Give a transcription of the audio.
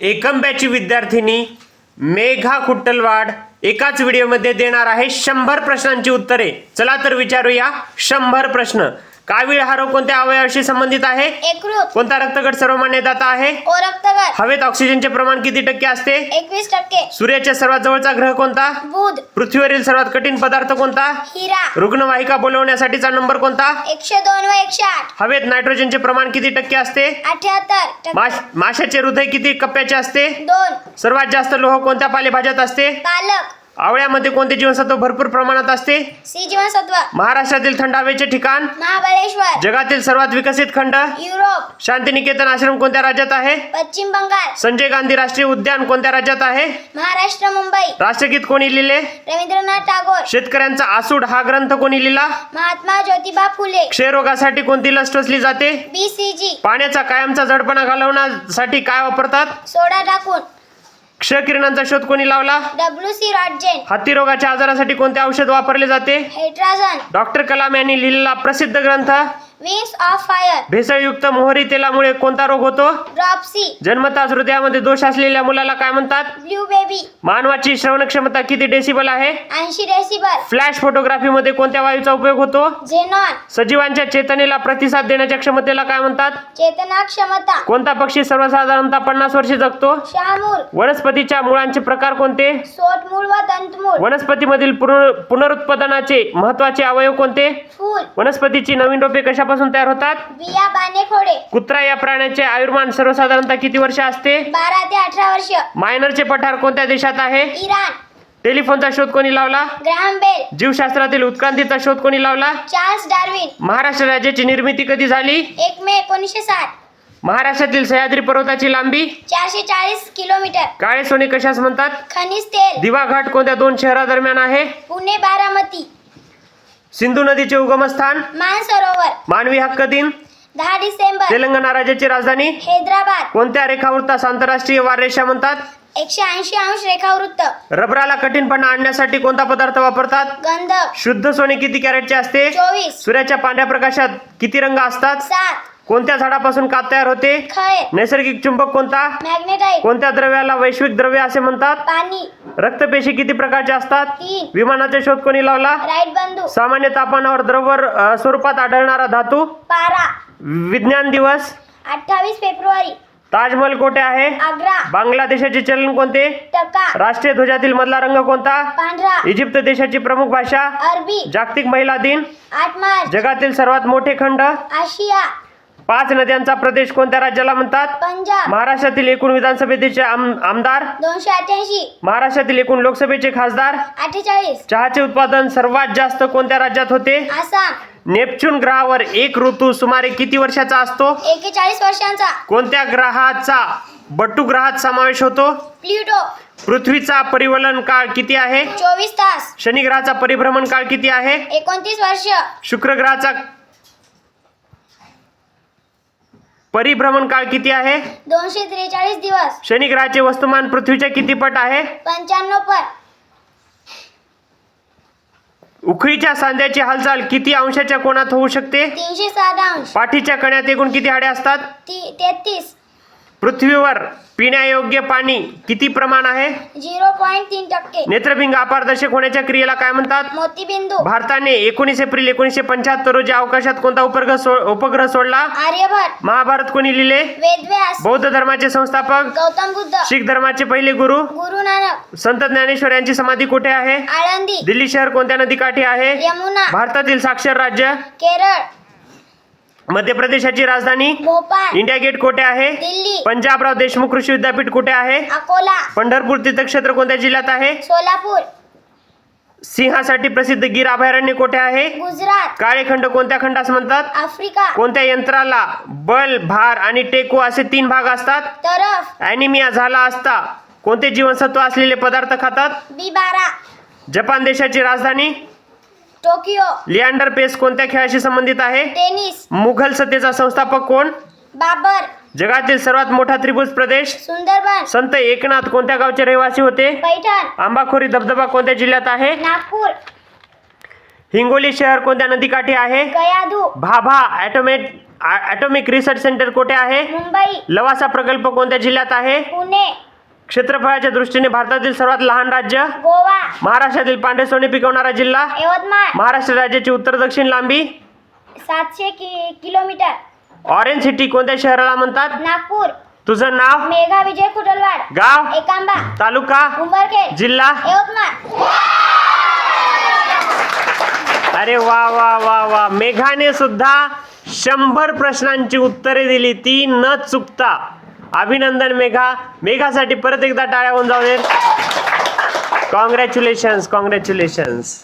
एकम बॅची विद्यार्थिनी मेघा कुट्टलवाड एकाच व्हिडिओमध्ये देणार आहे शंभर प्रश्नांची उत्तरे. चला तर विचारूया शंभर प्रश्न. कावीळ हा रोग कोणत्या अवयवाशी संबंधित आहे? एकरूप. कोणता रक्तगट सर्वमान्य दाता आहे? ओ रक्तगट. हवेत ऑक्सिजनचे प्रमाण किती टक्के असते? एकवीस टक्के. सूर्याच्या सर्वात जवळचा ग्रह कोणता? बुध. पृथ्वीवरील सर्वात कठीण पदार्थ कोणता? हिरा. रुग्णवाहिका बोलवण्यासाठीचा नंबर कोणता? एकशे दोन व एकशे आठ. हवेत नायट्रोजनचे प्रमाण किती टक्के असते? अठ्याहत्तर माश माशाचे हृदय किती कप्प्याचे असते? दोन. सर्वात जास्त लोह कोणत्या पालेभाज्यात असते? पालक. आवळ्यामध्ये कोणते जीवनसत्व भरपूर प्रमाणात असते? सी जीवनसत्व. महाराष्ट्रातील थंड हवेचे ठिकाण? महाबळेश्वर. जगातील सर्वात विकसित खंड? युरोप. शांतिनिकेतन आश्रम कोणत्या राज्यात आहे? पश्चिम बंगाल. संजय गांधी राष्ट्रीय उद्यान कोणत्या राज्यात आहे? महाराष्ट्र मुंबई. राष्ट्रगीत कोणी लिहिले? रवींद्रनाथ टागोर. शेतकऱ्यांचा आसूड हा ग्रंथ कोणी लिहिला? महात्मा ज्योतिबा फुले. क्षयरोगासाठी कोणती लस टोचली जाते? B C G. पाण्याचा कायमचा जडपणा घालवण्यासाठी काय वापरतात? सोडा टाकून. क्षकिरणांचा शोध कोणी लावला? डब्ल्यू सी रॉटजेन हत्ती रोगाच्या आजारासाठी कोणते औषध वापरले जाते? हेड्राझन डॉक्टर कलाम यांनी लिहिलेला प्रसिद्ध ग्रंथ विंग्स ऑफ फायर भेसळयुक्त मोहरी तेलामुळे कोणता रोग होतो? ड्रॉपसी जन्मताच हृदयामध्ये दोष असलेल्या मुलाला काय म्हणतात? ब्ल्यू बेबी मानवाची श्रवण क्षमता किती डेसिबल आहे? ऐंशी डेसिबल फ्लॅश फोटोग्राफीमध्ये कोणत्या वायूचा उपयोग होतो? झेनॉन सजीवांच्या चेतनेला प्रतिसाद देण्याच्या क्षमतेला काय म्हणतात? चेतना क्षमता. कोणता पक्षी सर्वसाधारणतः पन्नास वर्षे जगतो? शहामूर वनस्पतीच्या मुळांचे प्रकार कोणते? सोटमूळ व दंतमूळ वनस्पतीमधील पुनर- पुनरुत्पादनाचे महत्त्वाचे अवयव कोणते? फूल. वनस्पतीची नवीन रोपे कशापासून तयार होतात? बिया बाणे खोडे. कुत्रा या प्राण्याचे आयुर्मान सर्वसाधारणतः किती वर्ष असते? बारा ते अठरा वर्ष. मायनरचे पठार कोणत्या देशात आहे? इराण. टेलिफोनचा शोध कोणी लावला? Graham Bell. जीवशास्त्रातील उत्क्रांतीचा शोध कोणी लावला? Charles Darwin. महाराष्ट्र राज्याची निर्मिती कधी झाली? एक मे एकोणीसशे साठ महाराष्ट्रातील सह्याद्री पर्वताची लांबी? चारशे चाळीस किलोमीटर. काळे सोने कशास म्हणतात? खनिज तेल. दिवा घाट कोणत्या दोन शहरादरम्यान आहे? पुणे बारामती. सिंधू नदीचे उगमस्थान? मानसरोवर. मानवी हक्क दिन? दहा डिसेंबर. तेलंगणा राज्याची राजधानी? हैदराबाद. कोणत्या रेखावृत्तास आंतरराष्ट्रीय वाररेषा म्हणतात? एकशे ऐंशी अंश रेखावृत्त. रबराला कठीणपणा आणण्यासाठी कोणता पदार्थ वापरतात? गंधक शुद्ध सोने किती कॅरेटचे असते? चोवीस. सूर्याच्या पांढऱ्या प्रकाशात किती रंग असतात? सात. कोणत्या झाडापासून कात तयार होते? नैसर्गिक चुंबक कोणता? मॅग्नेटाईट कोणत्या द्रव्याला वैश्विक द्रव्य असे म्हणतात? पाणी. रक्तपेशी किती प्रकारच्या असतात? तीन. विमानाचा शोध कोणी लावला? राईट बंधू. सामान्य तापमानावर द्रवर अ, स्वरूपात आढळणारा धातू? पारा. विज्ञान दिवस? अठ्ठावीस फेब्रुवारी. ताजमहल कोठे आहे? आग्रा. बांगलादेशाचे चलन कोणते? टका राष्ट्रीय ध्वजातील मधला रंग कोणता? पांढरा. इजिप्त देशाची प्रमुख भाषा? अरबी. जागतिक महिला दिन? आठ मार्च. जगातील सर्वात मोठे खंड? आशिया. पाच नद्यांचा प्रदेश कोणत्या राज्याला म्हणतात? पंजाब. महाराष्ट्रातील एकूण विधानसभेचे आम- आमदार? दोनशे अठ्याऐंशी महाराष्ट्रातील एकूण लोकसभेचे खासदार? अठ्ठेचाळीस. चहाचे उत्पादन सर्वात जास्त कोणत्या राज्यात होते? आसाम. नेपच्यून ग्रहावर एक ऋतू सुमारे किती वर्षाचा असतो? एकेचाळीस वर्षांचा. कोणत्या ग्रहाचा बट्टू ग्रहात समावेश होतो? प्ल्युटो पृथ्वीचा परिवलन काळ किती आहे? चोवीस तास. शनी ग्रहाचा परिभ्रमण काळ किती आहे? एकोणतीस वर्ष. शुक्र ग्रहाचा परिभ्रमण काळ किती आहे? दोनशे त्रेचाळीस दिवस. शनी ग्रहाचे वस्तुमान पृथ्वीच्या किती पट आहे? पंच्याण्णव पर उखळीच्या सांध्याची हालचाल किती अंशाच्या कोणात होऊ शकते? तीनशे साठ अंश. पाठीच्या कण्यात एकूण किती हाडे असतात? ती तेहतीस. पृथ्वीवर पिण्यायोग्य पाणी किती प्रमाण आहे? झिरो पॉईंट तीन टक्के. नेत्रभिंग अपारदर्शक होण्याच्या क्रियेला काय म्हणतात? मोतीबिंदू. भारताने एकोणीस एप्रिल एकोणीसशे पंच्याहत्तर रोजी अवकाशात कोणता उपग्रह सो उपग्रह सोडला? आर्यभट महाभारत कोणी लिहिले? वेदव्यास. बौद्ध धर्माचे संस्थापक? गौतम बुद्ध. शीख धर्माचे पहिले गुरु? गुरु नानक. संत ज्ञानेश्वर यांची समाधी कुठे आहे? आळंदी. दिल्ली शहर कोणत्या नदीकाठी आहे? यमुना. भारतातील साक्षर राज्य? केरळ. मध्य प्रदेशाची राजधानी भोपाळ. इंडिया गेट कुठे आहे? दिल्ली. पंजाबराव देशमुख कृषी विद्यापीठ कुठे आहे? अकोला. पंढरपूर तीर्थक्षेत्र कोणत्या जिल्ह्यात आहे? सोलापूर. सिंहासाठी प्रसिद्ध गिर अभयारण्य कुठे आहे? गुजरात. काळे खंड कोणत्या खंडास म्हणतात? आफ्रिका. कोणत्या यंत्राला बल भार आणि टेको असे तीन भाग असतात? तरफ. अॅनिमिया झाला असता कोणते जीवनसत्व असलेले पदार्थ खातात? बी बारा जपान देशाची राजधानी टोकियो. लिअँडर पेस कोणत्या खेळाशी संबंधित आहे? टेनिस. मुघल सत्तेचा संस्थापक कोण? बाबर. जगातील सर्वात मोठा त्रिभुज प्रदेश? सुंदरबन. संत एकनाथ कोणत्या गावचे रहिवासी होते? पैठण. आंबाखोरी धबधबा कोणत्या जिल्ह्यात आहे? नागपूर. हिंगोली शहर कोणत्या नदीकाठी आहे? Bhabha atomic atomic research centre कुठे आहे? मुंबई. लवासा प्रकल्प कोणत्या जिल्ह्यात आहे? पुणे. क्षेत्रफळाच्या दृष्टीने भारतातील सर्वात लहान राज्य? गोवा. महाराष्ट्रातील पांढरे सोने पिकवणारा जिल्हा? यवतमाळ. महाराष्ट्र राज्याची उत्तर दक्षिण लांबी? सातशे कि किलोमीटर. ऑरेंज सिटी कोणत्या शहराला म्हणतात? नागपूर. तुझं नाव? मेघा विजय खुटलवाड गाव? एकांबा. तालुका? उंबरखेड जिल्हा? यवतमाळ. अरे वा वा वा वा. मेघाने सुद्धा शंभर प्रश्नांची उत्तरे दिली. ती न चुकता अभिनंदन मेघा. मेघासाठी परत एकदा टाळ्या होऊन जाऊ देत. Congratulations congratulations